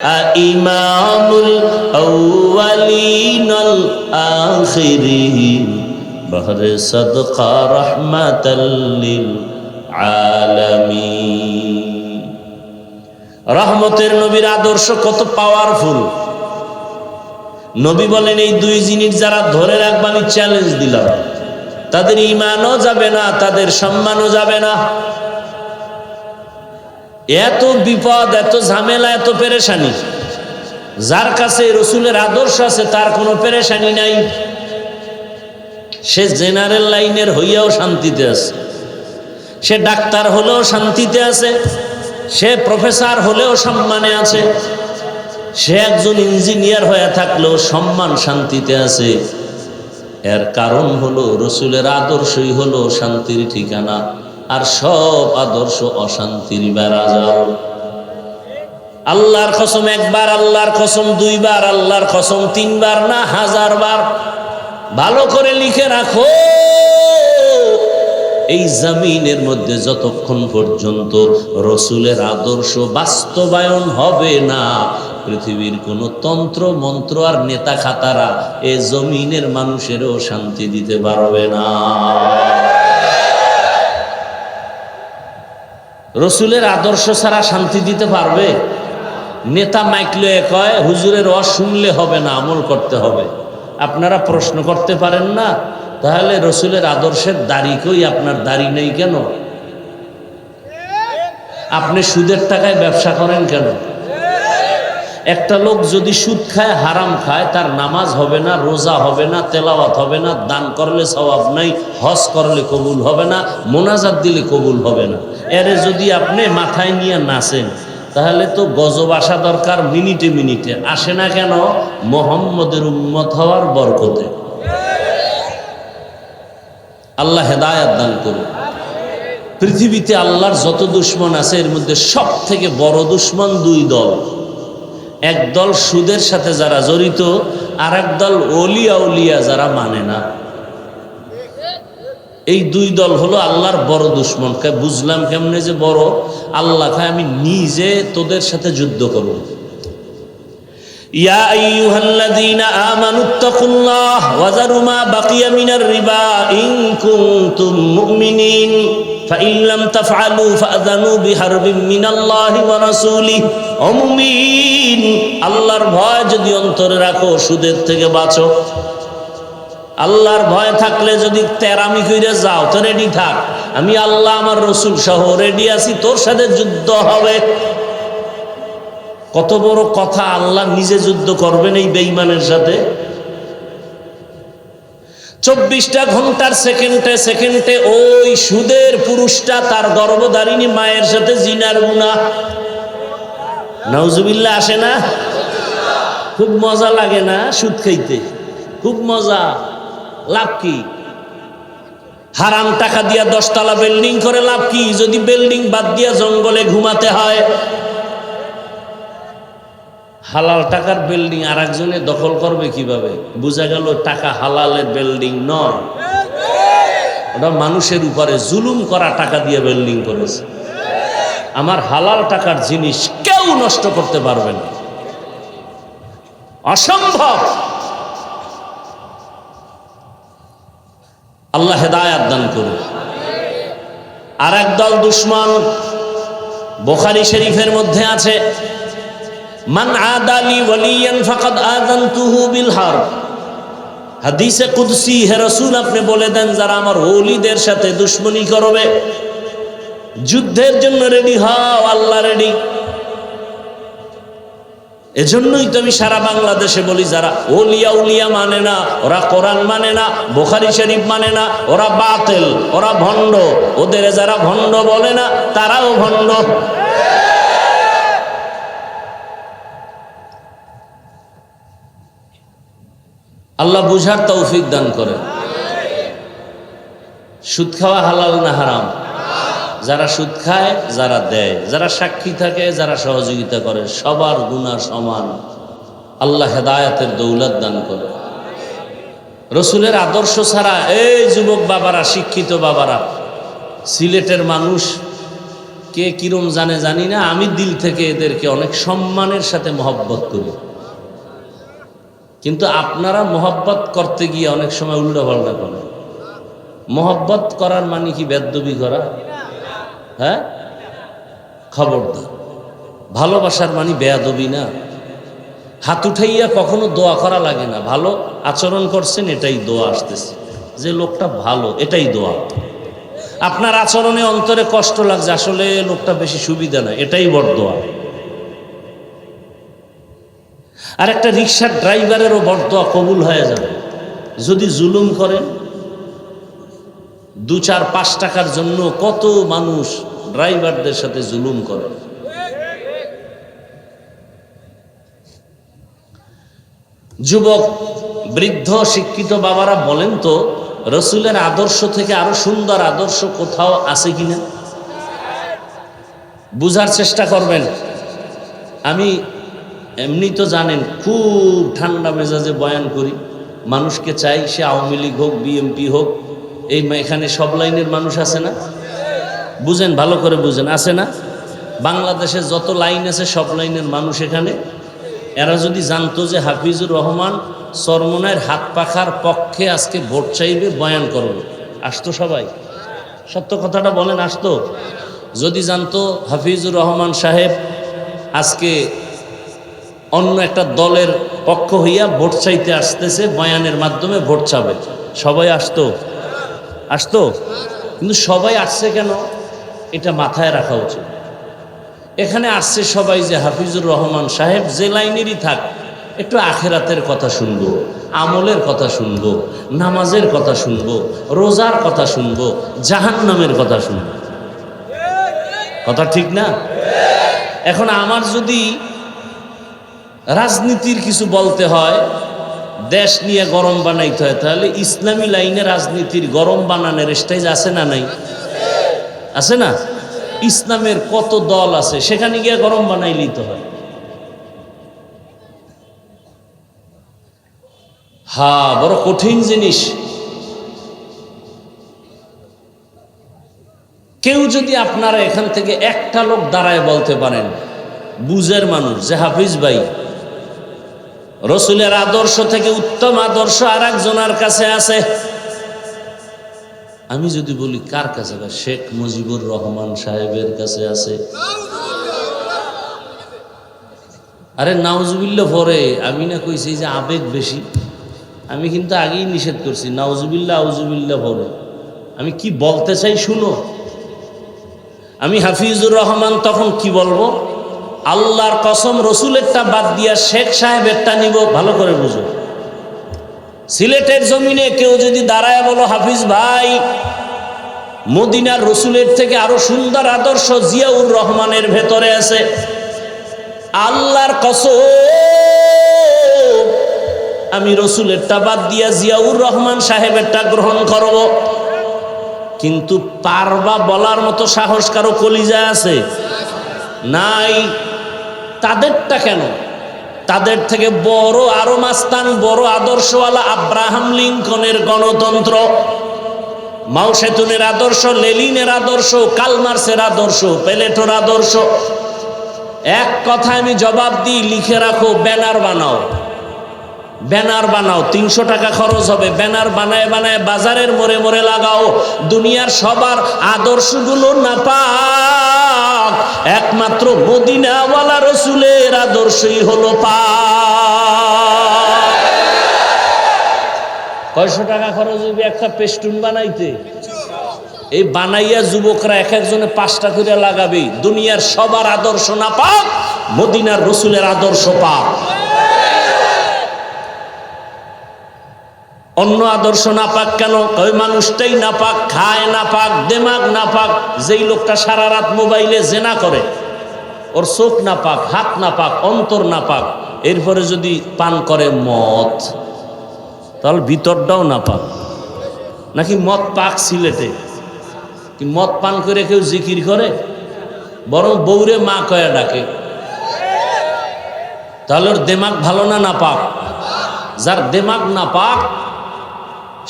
إمام الأولين الآخرين بحر صدقة رحمة للعالمين রহমতের নবীর আদর্শ কত পাওয়ারফুল নবী বলেন এই দুই জিনিস যারা ধরে রাখবে আমি চ্যালেঞ্জ দিলাম তাদের ইমানও যাবে না তাদের সম্মানও যাবে না এত বিপদ, এত ঝামেলা, এত পেরেশানি। যার কাছে রসুলের আদর্শ আছে, তার কোনো পেরেশানি নাই। সে জেনারেল লাইনের হইয়াও শান্তিতে আছে। সে ডাক্তার হলেও শান্তিতে আছে। সে প্রফেসর হলেও সম্মানে আছে। সে একজন ইঞ্জিনিয়ার হয়ে থাকলেও সম্মান শান্তিতে আছে। এর কারণ হলো রসুলের আদর্শই হলো শান্তির ঠিকানা। আর সব আদর্শ অশান্তির বেড়াজাল। আল্লাহর কসম একবার, আল্লাহর কসম দুইবার, আল্লাহর কসম তিনবার না হাজার বার ভালো করে লিখে রাখো। এই জমিনের মধ্যে যতক্ষণ পর্যন্ত রসুলের আদর্শ বাস্তবায়ন হবে না, পৃথিবীর কোনো তন্ত্র, মন্ত্র আর নেতা খাতারা এ জমিনের মানুষেরও শান্তি দিতে পারবে না। রসুলের আদর্শ ছাড়া শান্তি দিতে পারবে? নেতা মাইকলে কয়, হুজুরের রস শুনলে হবে না, আমল করতে হবে। আপনারা প্রশ্ন করতে পারেন না, তাহলে রসুলের আদর্শের দাড়িকেই আপনার দাড়ি নেই কেন? আপনি সুদের টাকায় ব্যবসা করেন কেন? একটা লোক যদি সুদ খায়, হারাম খায়, তার নামাজ হবে না, রোজা হবে না, তেলাওয়াত হবে না, দান করলে স্বভাব নাই, হজ করলে কবুল হবে না, মোনাজাত দিলে কবুল হবে না। এরে যদি আপনি মাথায় নিয়ে নাচেন, তাহলে তো গজব আসা দরকার মিনিটে মিনিটে। আসে না কেন? মোহাম্মদের উম্মত হওয়ার বরকতে। আল্লাহ হেদায়াত দান করুন। পৃথিবীতে আল্লাহর যত দুশ্মন আছে, এর মধ্যে সব থেকে বড় দুশ্মন দুই দল। এক দল সুদের সাথে যারা জড়িত আর একদল অলিয়া উলিয়া যারা মানে না। এই দুই দল হলো আল্লাহর বড় দুশ্মন। বুঝলাম কেমনে যে বড়? আল্লাহ আমি নিজে তোদের সাথে যুদ্ধ করব। ইয়া আইয়ুহাল্লাযীনা আমানুত্তাকুল্লাহ ওয়া যারু মা বাকিয়া মিনার রিবা ইন কুনতুম মুমিনিন فإن لم تفعلوا فأذنوا بحرب من الله ورسوله অমুমিন আল্লাহর ভয় যদি অন্তরে রাখো সুদের থেকে বাঁচো আল্লাহর ভয় থাকলে যদি তেরামি কইরে যাও তো রেডি থাক আমি আল্লাহ আমার রসুল সহ রেডি আছি তোর সাথে যুদ্ধ হবে কত বড় কথা আল্লাহ নিজে যুদ্ধ করবেন এই বেইমানের সাথে? চব্বিশটা ঘণ্টার সেকেন্ডে সেকেন্ডে ওই সুদের পুরুষটা তার গর্ভধারিণী মায়ের সাথে জিনার গুণা নওজুবিল্লা আসে না? খুব মজা লাগে না সুদ খাইতে? খুব মজা। লাভ কি? হারাম টাকা দিয়া দশতলা বিল্ডিং করে লাভ কি? যদি বিল্ডিং বাদ দিয়া জঙ্গলে ঘুমাতে হয় হালাল টাকার বিল্ডিং আর একজনে দখল করবে কীভাবে? বোঝা গেল টাকা হালালের বিল্ডিং নয়। ওটা মানুষের উপরে জুলুম করা টাকা দিয়ে বিল্ডিং করেছে। আমার হালাল টাকার জিনিস কেউ নষ্ট করতে পারবে না। অসম্ভব! আল্লাহ হেদায়াত দান করুন। আর একদল দুশ্মন বোখারি শরীফের মধ্যে আছে। মান আদালি ওয়ালিয়ান ফাকাদ আযানতুহু বিল হারব হাদিসে কুদসি, হে রাসূল, আপনি বলে দেন যারা আমার ওলিদের সাথে দুশমনি করবে, যুদ্ধের জন্য রেডি হও, আল্লাহ রেডি এজন্যই তো আমি সারা বাংলাদেশে বলি, যারা ওলিয়া উলিয়া মানে না, ওরা কোরআন মানে না, বোখারি শরীফ মানে না, ওরা বাতেল, ওরা ভণ্ড। ওদের যারা ভণ্ড বলে না, তারাও ভণ্ড। আল্লাহ বুঝার তৌফিক দান করে সুদ খাওয়া হালাল না হারাম? যারা সুদ খায়, যারা দেয়। যারা সাক্ষী থাকে, যারা সহযোগিতা করে, সবার গুণা সমান। আল্লাহ হেদায়াতের দৌলত দান করে। রসুলের আদর্শ ছাড়া এই যুবক বাবারা, শিক্ষিত বাবারা, সিলেটের মানুষ, কে কিরম জানে জানি না, আমি দিল থেকে এদেরকে অনেক সম্মানের সাথে মহব্বত করি। কিন্তু আপনারা মহব্বত করতে গিয়ে অনেক সময় উল্টো পাল্টা করেন। মহব্বত করার মানে কি বেদবি করা? হ্যাঁ? খবরদার। ভালোবাসার মানে বেয়াদবি না। হাত উঠাইয়া কখনো দোয়া করা লাগে না। ভালো আচরণ করছেন, এটাই দোয়া আসতেছে। যে লোকটা ভালো, এটাই দোয়া। আপনার আচরণে অন্তরে কষ্ট লাগছে, আসলে লোকটা বেশি সুবিধা না এটাই বড় দোয়া। আর একটা রিক্সার ড্রাইভারেরও বড় কবুল হয়ে যাবে। যদি জুলুম করেন, দু চার পাঁচ টাকার জন্য কত মানুষ ড্রাইভারদের সাথে জুলুম করে যুবক, বৃদ্ধ, শিক্ষিত বাবারা বলেন তো, রসুলের আদর্শ থেকে আরও সুন্দর আদর্শ কোথাও আছে কিনা? বুঝার চেষ্টা করবেন। আমি এমনি তো জানেন, খুব ঠান্ডা মেজাজে বয়ান করি। মানুষকে চাই সে আওয়ামী লীগ হোক, বিএমপি হোক, এই এখানে সব লাইনের মানুষ আছে না? বুঝেন, ভালো করে বুঝেন, আছে না? বাংলাদেশে যত লাইন আছে, সব লাইনের মানুষ এখানে। এরা যদি জানতো যে হাফিজুর রহমান সরমনের হাত পাখার পক্ষে আজকে ভোট চাইবে, বয়ান করবে আসতো সবাই? সত্য কথাটা বলেন, আসতো? যদি জানতো হাফিজুর রহমান সাহেব আজকে অন্য একটা দলের পক্ষ হইয়া ভোট চাইতে আসতেছে, বয়ানের মাধ্যমে ভোট চাবে। সবাই আসতো? আসতো? কিন্তু সবাই আসছে কেন? এটা মাথায় রাখা উচিত। এখানে আসছে সবাই যে হাফিজুর রহমান সাহেব, যে লাইনেরই থাক, একটু আখেরাতের কথা শুনব, আমলের কথা শুনব, নামাজের কথা শুনব, রোজার কথা শুনব, জাহান্নামের কথা শুনব। কথা ঠিক না? এখন আমার যদি রাজনীতির কিছু বলতে হয়, দেশ নিয়ে গরম বানাইতে হয়, তাহলে ইসলামী লাইনে রাজনীতির গরম বানানোর স্টেজ আছে না নাই? আছে না? ইসলামের কত দল আছে, সেখানে গিয়ে গরম বানাইলেই তো হয়। হা বড় কঠিন জিনিস। কেউ যদি আপনারা এখান থেকে একটা লোক দাঁড়ায় বলতে পারেন, বুঝের মানুষ, যে হাফিজ ভাই রসুলের আদর্শ থেকে উত্তম আদর্শ আর একজনের কাছে আছে। আমি যদি বলি, কার কাছে? শেখ মুজিবুর রহমান সাহেবের কাছে আছে। আরে নাউজুবিল্লা পরে। আমি না কইছি যে আবেগ বেশি। আমি কিন্তু আগেই নিষেধ করছি নাউজুবিল্লা আউজুবিল্লা পরে। আমি কি বলতে চাই শুনো। আমি হাফিজুর রহমান, তখন কি বলব? আল্লাহর কসম রসুলেরটা বাদ দিয়া শেখ সাহেবেরটা নিব, ভালো করে বুঝো। সিলেটের জমিনে কেউ যদি দাঁড়ায় বলো, হাফিজ ভাই, মদিনার রসুলের থেকে আরও সুন্দর আদর্শ জিয়াউর রহমানের ভেতরে আছে। আল্লাহর কসম, আমি রসুলেরটা বাদ দিয়া জিয়াউর রহমান সাহেবেরটা গ্রহণ করব। কিন্তু পারবা বলার মতো সাহস কারও কলিজা আছে? নাই। তাদেরটা কেন? তাদের থেকে বড় আরও মাস্তান, বড় আদর্শওয়ালা আব্রাহাম লিঙ্কনের গণতন্ত্র। মাউসেতুনের আদর্শ লেলিনের আদর্শ, কালমার্সের আদর্শ, পেলেটোর আদর্শ। এক কথা আমি জবাব দিই, লিখে রাখো, ব্যানার বানাও। ব্যানার বানাও, তিনশো টাকা খরচ হবে। ব্যানার বানায় বানায় বাজারের মোড়ে মোড়ে লাগাও। দুনিয়ার সবার আদর্শগুলো না পাক একমাত্র মদিনাওয়ালা রসুলের আদর্শই হলো পা কয়শো টাকা খরচ হবে একটা পেস্টুন বানাইতে? এই বানাইয়া যুবকরা এক একজনে পাঁচটা করে লাগাবে দুনিয়ার সবার আদর্শ না পাক, মদিনার রসুলের আদর্শ পাক। অন্য আদর্শ না পাক কেন? ওই মানুষটাই না পাক খায় না পাক দেমাগ না পাক যেই লোকটা সারা রাত মোবাইলে জেনা করে, ওর চোখ না পাক হাত না পাক অন্তর না পাক এরপরে যদি পান করে মদ, তাহলে ভিতরটাও না পাক নাকি মদ পাক সিলেটে? কি মদ পান করে কেউ জিকির করে? বরং বৌরে মা কয়া ডাকে। তাহলে ওর দেমাগ ভালো না না পাক যার দেমাগ না পাক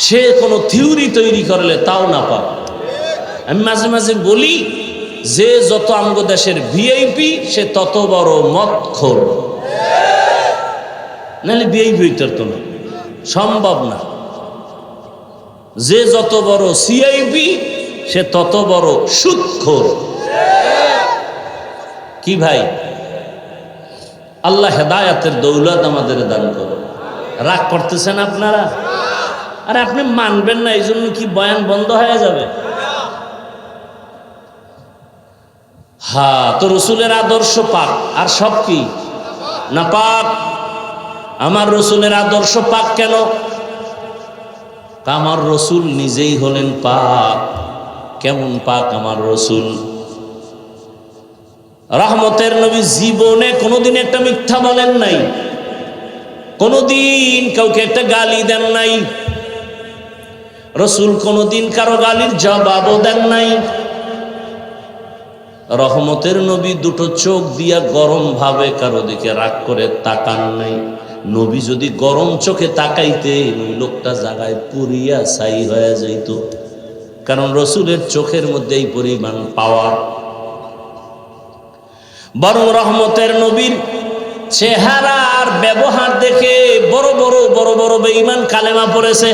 সে কোনো থিওরি তৈরি করলে তাও না পাক আমি মাঝে মাঝে বলি, যে যত আমগো দেশের ভিআইপি সে তত বড় মৎখোর নাহলে ভিআইপি হইতে তো না। সম্ভব না। যে যত বড় সিআইপি সে তত বড় সুৎখোর কি ভাই? আল্লাহ হেদায়াতের দৌলত আমাদের দান করো রাগ করতেছেন আপনারা? আর আপনি মানবেন না এই জন্য কি বয়ান বন্ধ হয়ে যাবে? হ্যাঁ তো রসুলের আদর্শ পাক, আর সব কি? না পাক? আমার রসুলের আদর্শ পাক কেন? আমার রসুল নিজেই হলেন পাক। কেমন পাক আমার রসুল? রহমতের নবী জীবনে কোনোদিন একটা মিথ্যা বলেন নাই। কোনোদিন কাউকে একটা গালি দেন নাই। রসুল কোনোদিন কারও গালির জবাবও দেন নাই। রহমতের নবী দুটো চোখ দিয়া গরম ভাবে কারও দিকে রাগ করে তাকান নাই। নবী যদি গরম চোখে তাকাইতে, ওই লোকটা জায়গায় পুরিয়া ছাই হয়ে যাইত। কারণ রসুলের চোখের মধ্যে এই পরিমাণ পাওয়ার। বরং রহমতের নবীর চেহারা আর ব্যবহার দেখে বড় বড় বড় বড় বেঈমান কালেমা পড়েছে।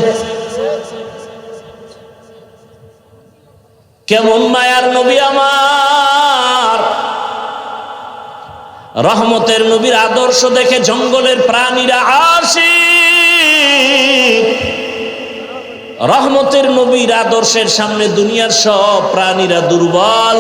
কেমন মায়ার নবী আমার? রহমতের নবীর আদর্শ দেখে জঙ্গলের প্রাণীরা আসি রহমতের নবীর আদর্শের সামনে দুনিয়ার সব প্রাণীরা দুর্বল।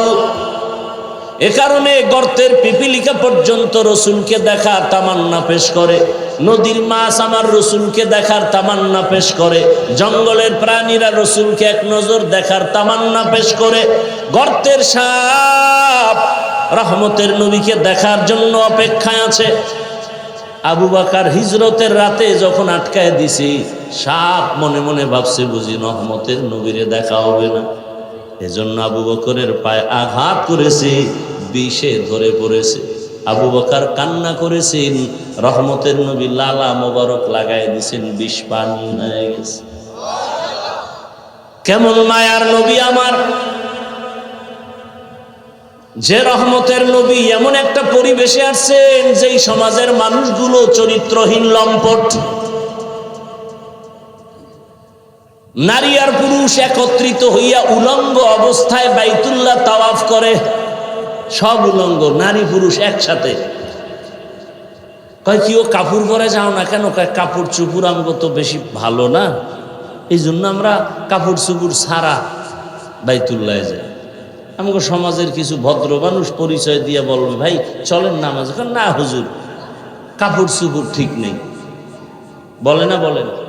এ কারণে গর্তের পিপিলিকা পর্যন্ত রসুলকে দেখার তামান্না পেশ করে। নদীর মাছ আমার রসুলকে দেখার তামান্না পেশ করে। জঙ্গলের প্রাণীরা রসুলকে এক নজর দেখার তামান্না পেশ করে। গর্তের সাপ রহমতের নবীকে দেখার জন্য অপেক্ষায় আছে। আবু বাকার হিজরতের রাতে যখন আটকায় দিছি, সাপ মনে মনে ভাবছে বুঝি রহমতের নবীরে দেখা হবে না। এজন্য আবু বকরের পায়ে আঘাত করেছে, বিষে ধরে পড়েছে। আবু বকার কান্না করেছেন, রহমতের নবী লালা মোবারক লাগাই দিছেন বিষ পানি হয়ে গেছে। কেমন মায়ার নবী আমার? যে রহমতের নবী এমন একটা পরিবেশে আসছেন, যেই সমাজের মানুষগুলো চরিত্রহীন লম্পট। নারী আর পুরুষ একত্রিত হইয়া উলঙ্গ অবস্থায় বাইতুল্লাহ তাওয়াফ করে। সব উলঙ্গ, নারী পুরুষ একসাথে। কয় কি ও কাপড় পরে যাও না কেন? কয়, কাপড় চুপুর আমগো তো বেশি ভালো না। এই জন্য আমরা কাপড় চুপুর ছাড়া বাইতুল্লায় যাই। আমাকে সমাজের কিছু ভদ্র মানুষ পরিচয় দিয়ে বলবে, ভাই, চলেন নামাজ। না, হুজুর, কাপড় চুপুর ঠিক নেই। বলে না বলে না।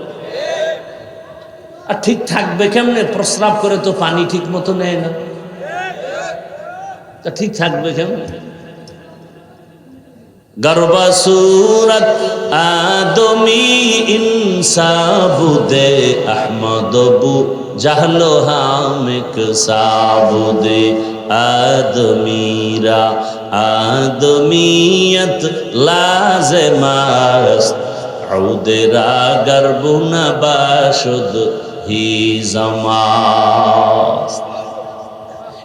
আর ঠিক থাকবে কেমনে প্রস্রাব করে তো পানি ঠিক মতো নেয় না তা ঠিক থাকবে কেমনে গর্বা সুরত আদমি ইনসাবুদে আহমদবু জাহলো হামিক সাবুদে আদমিরা আদমিয়ত লাজমাস্ত عودرا গর্বুনা বাসুদ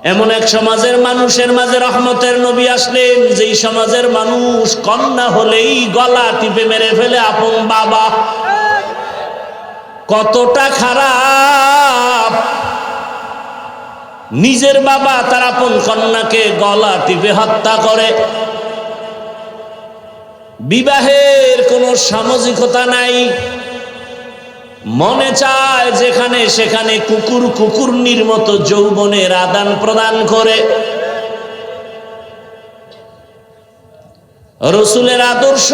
এমন এক সমাজের মানুষের মাঝে রহমতের নবী আসলেন, যেই সমাজের মানুষ কন্যা হলেই গলা টিপে মেরে ফেলে আপন বাবা। কতটা খারাপ! নিজের বাবা তার আপন কন্যাকে গলা টিপে হত্যা করে। বিবাহের কোনো সামাজিকতা নাই। মনে চায় যেখানে সেখানে কুকুর কুকুরনির মতো যৌবনের আদান প্রদান করে। রসুলের আদর্শ,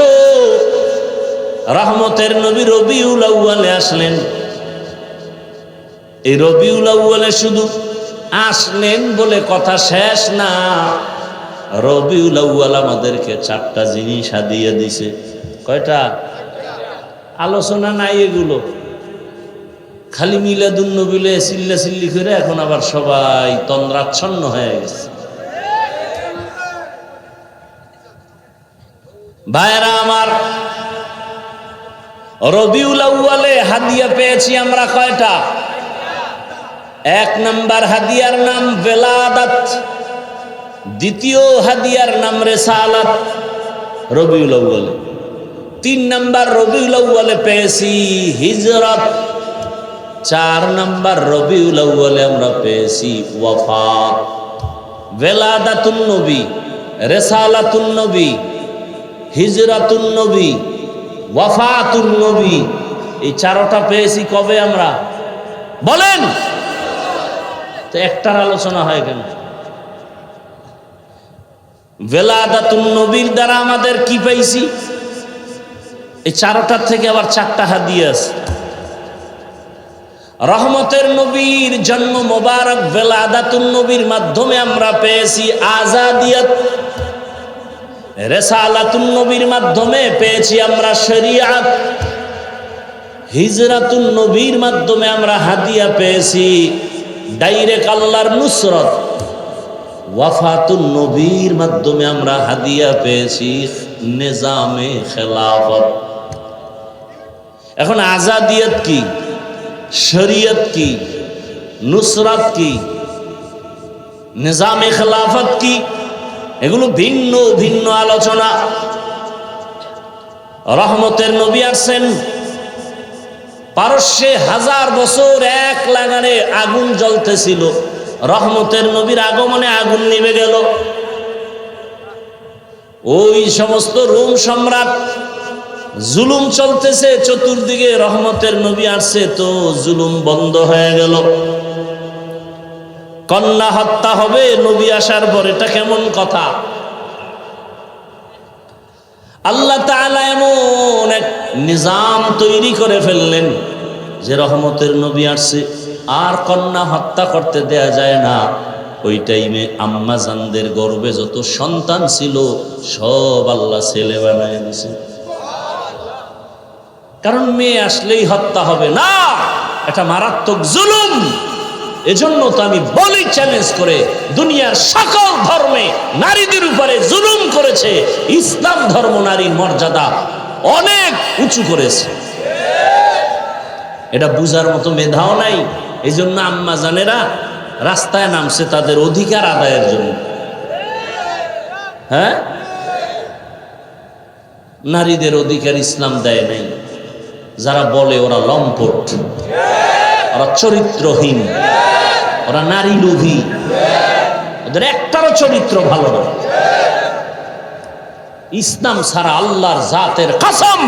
রহমতের নবী রবিউল আউ্বালে আসলেন। এই রবিউল আউ্বালে শুধু আসলেন বলে কথা শেষ না, রবিউল আউ্বাল আমাদেরকে চারটা জিনিস হাদিয়ে দিছে। কয়টা? আলোচনা নাই এগুলো। খালি মিলাদুন নবিলে চিল্লা চিল্লি করে এখন আবার সবাই তন্দ্রাচ্ছন্ন হয়ে গেছে। ভাইরা আমার, রবিউল আউ্বালে হাদিয়া পেয়েছি আমরা কয়টা? এক নাম্বার হাদিয়ার নাম বেলাদাত, দ্বিতীয় হাদিয়ার নাম রেসালাত, রবিউল আউ্বালে তিন নাম্বার রবিউল আউ্বালে পেয়েছি হিজরত। চার নাম্বার রবিউল আউ্বালে আমরা পেয়েছি ওয়াফাত ভেলাদাতুন নবী, রেসালাতুন নবী, হিজরাতুন নবী, ওয়াফাতুন নবী। এই চারোটা পেয়েছি কবে আমরা? বলেন! তো একটার আলোচনা হয় কেন? ভেলাদাতুন নবীর দ্বারা আমাদের কি পাইছি এই চারোটার থেকে আবার চারটা হাদিয়ে আছে রহমতের নবীর জন্ম মোবারক ভেলাদাতুন নবীর মাধ্যমে আমরা পেয়েছি আজাদিয়ত। রেসালাতুন নবীর মাধ্যমে পেয়েছি আমরা শরিয়াত। হিজরাতুন নবীর মাধ্যমে আমরা হাদিয়া পেয়েছি। ডাইরেক্ট আল্লাহর নুসরত। ওয়াফাতুন নবীর মাধ্যমে আমরা হাদিয়া পেয়েছি নিজামে খেলাফত। এখন আজাদিয়ত কি? শরীয়ত কি, নুসরাত কি, নিজামে খেলাফত কি, এগুলো ভিন্ন ভিন্ন আলোচনা। রহমতের নবী আসছেন পারস্যে হাজার বছর এক লাগানে আগুন জ্বলতেছিল। রহমতের নবীর আগমনে আগুন নিভে গেল। ওই সমস্ত রোম সম্রাট জুলুম চলতেছে, চতুর্দিকে রহমতের নবী আসছে, তো জুলুম বন্ধ হয়ে গেল। কন্যা হত্যা হবে, নবী আসার পর এটা কেমন কথা? আল্লাহ তাআলা এমন এক নিজাম তৈরি করে ফেললেন, যে রহমতের নবী আসছে। আর কন্যা হত্যা করতে দেয়া যায় না। ওই টাইমে আম্মা জানদের গর্বে যত সন্তান ছিল, সব আল্লাহ ছেলে বানায় দিছে। কারণ মেয়ে আসলেই হত্যা হবে। না, এটা মারাত্মক জুলুম। এজন্য তো আমি বলি চ্যালেঞ্জ করে, দুনিয়ার সকল ধর্মে নারীদের উপরে জুলুম করেছে, ইসলাম ধর্ম নারীর মর্যাদা অনেক উঁচু করেছে। এটা বুঝার মতো মেধাও নাই। এই জন্য আম্মা জানেরা রাস্তায় নামছে তাদের অধিকার আদায়ের জন্য। হ্যাঁ? নারীদের অধিকার ইসলাম দেয় নাই। যারা বলে ওরা লম্পট, ওরা চরিত্রহীন, ওরা নারী লোভী, ওদের একটারও চরিত্র ভালো না। ইসলাম সারা আল্লাহর জাতের কাসম,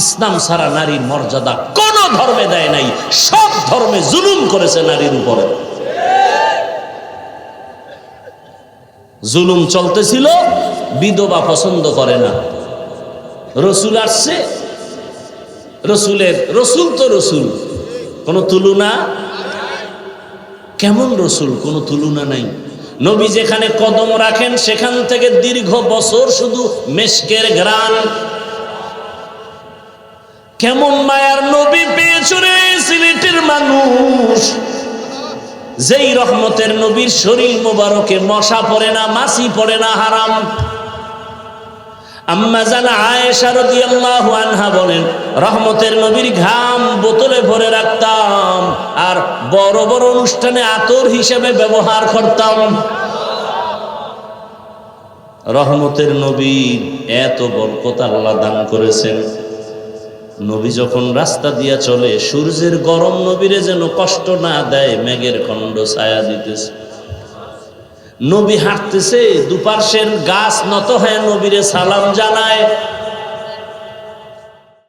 ইসলাম সারা নারীর মর্যাদা কোন ধর্মে দেয় নাই, সব ধর্মে জুলুম করেছে নারীর উপরে। জুলুম চলতেছিল, বিধবা পছন্দ করে না। রসুল আসছে রসুলের, রসুল তো রসুল। কোনো তুলনা? কেমন রসুল? কোনো তুলনা নাই। নবী যেখানে কদম রাখেন, সেখান থেকে দীর্ঘ বছর শুধু মেশকের গ্রান কেমন মায়ার নবী পেয়েছ সিলেটের মানুষ। যেই রহমতের নবীর শরীর মোবারকে মশা পড়ে না, মাছি পড়ে না, হারাম। বলেন, রহমতের নবীর ঘাম বোতলে ভরে রাখতাম আর বড় অনুষ্ঠানে ব্যবহার করতাম। রহমতের নবীর এত বরকত আল্লাহ দান করেছেন। নবী যখন রাস্তা দিয়া চলে, সূর্যের গরম নবীরে যেন কষ্ট না দেয়, মেঘের খণ্ড ছায়া দিতেছে। নবী হাঁটতেছে দুপার্শ্বের গাছ নত হয়ে নবীরে সালাম জানায়